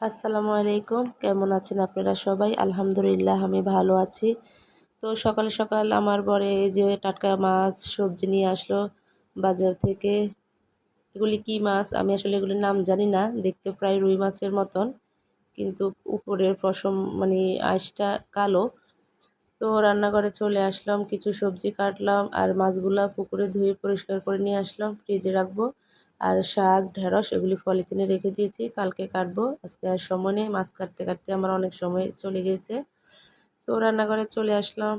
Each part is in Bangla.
আসসালামু আলাইকুম। কেমন আছেন আপনারা সবাই? আলহামদুলিল্লাহ, আমি ভালো আছি। তো সকাল সকাল আমার বরে এই যে টাটকা মাছ, সবজি নিয়ে আসলো বাজার থেকে। এগুলি কি মাছ? আমি আসলে এগুলির নাম জানি না। দেখতে প্রায় রুই মাছের মতন, কিন্তু উপরের পশম মানে আঁশটা কালো। তো রান্নাঘরে চলে আসলাম, কিছু সবজি কাটলাম আর মাছগুলা পুকুরে ধুয়ে পরিষ্কার করে নিয়ে আসলাম, ফ্রিজে রাখব। আর শাক, ঢেঁড়স এগুলি পলিথিনে রেখে দিয়েছি। কালকে কাটবো। আজকে আর সময় নেই। মাছ কাটতে কাটতে আমার অনেক সময় চলে গিয়েছে। তো রান্নাঘরে চলে আসলাম।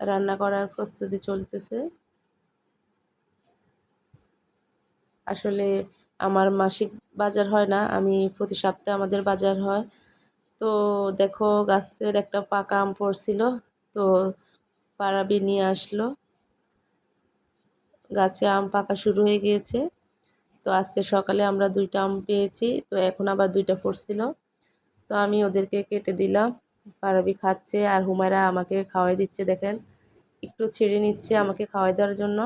রান্না করার প্রস্তুতি চলতেছে। আসলে আমার মাসিক বাজার হয় না। আমি প্রতি সপ্তাহে আমাদের বাজার হয়। তো দেখো, গাছের একটা পাকা আম পড়ছিল। তো পাড়াবি নিয়ে আসলো। গাছে আম পাকা শুরু হয়ে গিয়েছে। তো আজকে সকালে আমরা দুইটা আম পেয়েছি, তো এখন আবার দুইটা পড়ছিল। তো আমি ওদেরকে কেটে দিলাম, পারবি খাচ্ছে আর হুমায়রা আমাকে খাওয়াই দিচ্ছে, দেখেন। একটু ছেড়ে নিচ্ছে আমাকে খাওয়াই দেওয়ার জন্য।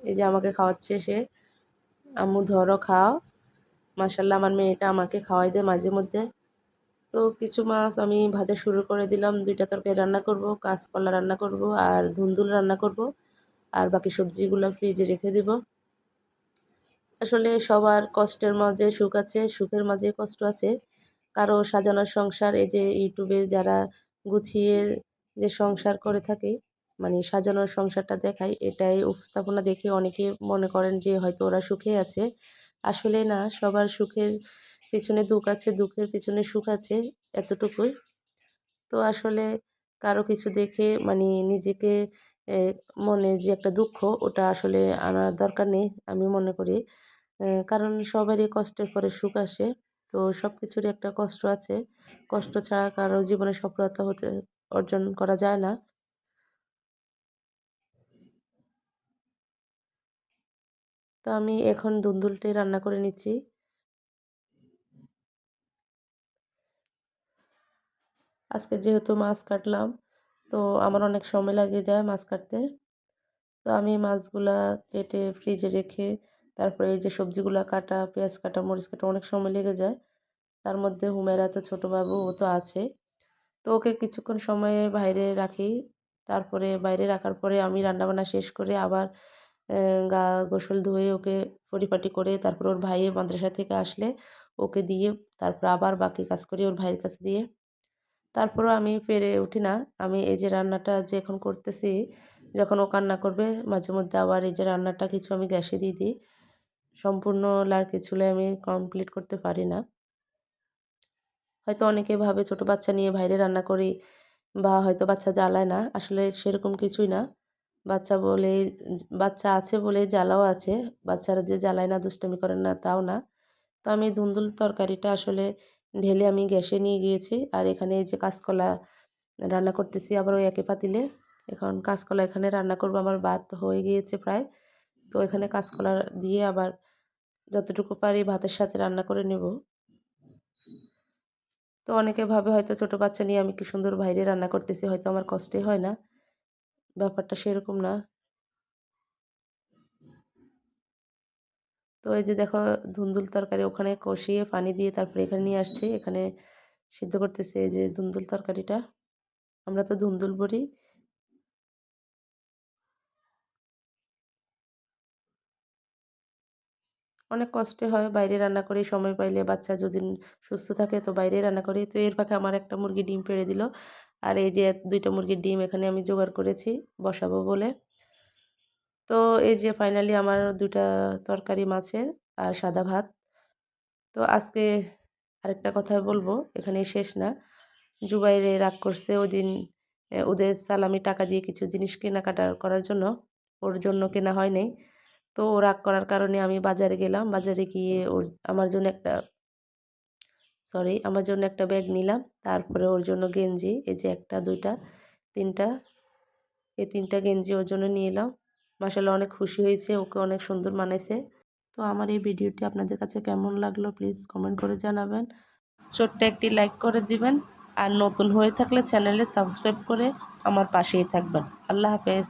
এই যে আমাকে খাওয়াচ্ছে সে। আম্মু, ধরো, খাও। মাসাল্লাহ আমার মেয়েটা আমাকে খাওয়াই দেয় মাঝে মধ্যে। তো কিছু মাছ আমি ভাজা শুরু করে দিলাম, দুইটা তরকারি রান্না করব, কাঁচকলা রান্না করব আর ধুন্দুল রান্না করব। আর বাকি সবজিগুলো ফ্রিজে রেখে দিব। আসলে সবার কষ্টের মাঝে সুখ আছে, সুখের মাঝে কষ্ট আছে। কারও সাজানোর সংসার, এই যে ইউটিউবে যারা গুছিয়ে যে সংসার করে থাকে মানে সাজানোর সংসারটা দেখায়, এটাই উপস্থাপনা দেখে অনেকে মনে করেন যে হয়তো ওরা সুখে আছে। আসলে না, সবার সুখের পেছনে দুঃখ আছে, দুঃখের পেছনে সুখ আছে, এতটুকুই। তো আসলে কারও কিছু দেখে মানে নিজেকে মনে যে একটা দুঃখ, ওটা আসলে আনার দরকার নেই আমি মনে করি। কারণ সবারই কষ্টের পরে সুখ আসে। তো সব কিছুরই একটা কষ্ট আছে। কষ্ট ছাড়া কারও জীবনে সফলতা হতে অর্জন করা যায় না। তো আমি এখন দুন্দুলটাই রান্না করে নিচ্ছি। আজকে যেহেতু মাছ কাটলাম তো আমার অনেক সময় লাগে যায় মাছ কাটতে। তো আমি মাছগুলা কেটে ফ্রিজে রেখে, তারপরে এই যে সবজিগুলো কাটা, পেঁয়াজ কাটা, মরিচ কাটা অনেক সময় লেগে যায়। তার মধ্যে হুমেরা তো ছোটো বাবু, ও তো আছে। তো ওকে কিছুক্ষণ সময় বাইরে রাখি। তারপরে বাইরে রাখার পরে আমি রান্নাবান্না শেষ করে আবার গা গোসল ধুয়ে ওকে পরিপাটি করে তারপর ওর ভাইয়ের মাদ্রাসা থেকে আসলে ওকে দিয়ে তারপর আবার বাকি কাজ করি ওর ভাইয়ের কাছে দিয়ে। তারপরও আমি পেরে উঠি না। আমি এই যে রান্নাটা যে এখন করতেছি, যখন ও কান্না করবে, মাঝে মধ্যে আবার এই যে রান্নাটা কিছু আমি গ্যাসে দিয়ে দিই। সম্পূর্ণ লাড়কি চুলে আমি কমপ্লিট করতে পারি না। হয়তো অনেকে ভাবে ছোট বাচ্চা নিয়ে বাইরে রান্না করি বা হয়তো বাচ্চা জ্বালায় না। আসলে সেরকম কিছুই না। বাচ্চা বলে বাচ্চা আছে বলে জ্বালাও আছে। বাচ্চারা যে জ্বালায় না, দুষ্টমি করে না, তাও না। তো আমি ধুন্দুল তরকারিটা আসলে ঢেলে আমি গ্যাসে নিয়ে গিয়েছি। আর এখানে যে কাঁচকলা রান্না করতেছি আবার ওই একই পাতিলে। এখন কাঁচকলা এখানে রান্না করব, আমার ভাত হয়ে গিয়েছে প্রায়। তো এখানে কাঁচকলা দিয়ে আবার যতটুকু পারি ভাতের সাথে রান্না করে নেব। তো অনেকে ভাবে হয়তো ছোট বাচ্চা নিয়ে আমি কি সুন্দর বাইরে রান্না করতেছি, হয়তো আমার কষ্টই হয় না। ব্যাপারটা সেরকম না। তো এই যে দেখো ধুন্দুল তরকারি ওখানে কষিয়ে পানি দিয়ে তারপরে এখানে নিয়ে আসছে। এখানে সিদ্ধ করতেছে এই যে ধুন্দুল তরকারিটা। আমরা তো ধুন্দুল বলি অনেক কষ্টে হয় বাইরে রান্না করি, সময় পাইলে বাচ্চা যদি সুস্থ থাকে তো বাইরে রান্না করি। তো এর ফাঁকে আমার একটা মুরগি ডিম পেড়ে দিল। আর এই যে দুইটা মুরগির ডিম এখানে আমি জোগাড় করেছি, বসাবো বলে। তো এই যে ফাইনালি আমার দুটা তরকারি মাছের আর সাদা ভাত। তো আজকে আরেকটা কথা বলব এখানে শেষ না। জুবাইরে রাগ করছে ওই দিন ওদের সালামি টাকা দিয়ে কিছু জিনিস কেনাকাটা করার জন্য, ওর জন্য কেনা হয় নাই। তো ও রাগ করার কারণে আমি বাজারে গেলাম, বাজারে গিয়ে ওর, আমার জন্য একটা সরি আমার জন্য একটা ব্যাগ নিলাম, তারপরে ওর জন্য গেঞ্জি, এই যে একটা, দুইটা, তিনটা, এই তিনটা গেঞ্জি ওর জন্য নিয়ে এলাম। মাসাল্লাহ অনেক খুশি হয়েছে, ওকে অনেক সুন্দর মানেছে তো আমার এই ভিডিওটি আপনাদের কাছে কেমন লাগল প্লিজ কমেন্ট করে জানাবেন। ছোট্ট একটি লাইক করে দিবেন আর নতুন হয়ে থাকলে চ্যানেলে সাবস্ক্রাইব করে আমার পাশেই থাকবেন। আল্লাহ হাফেজ।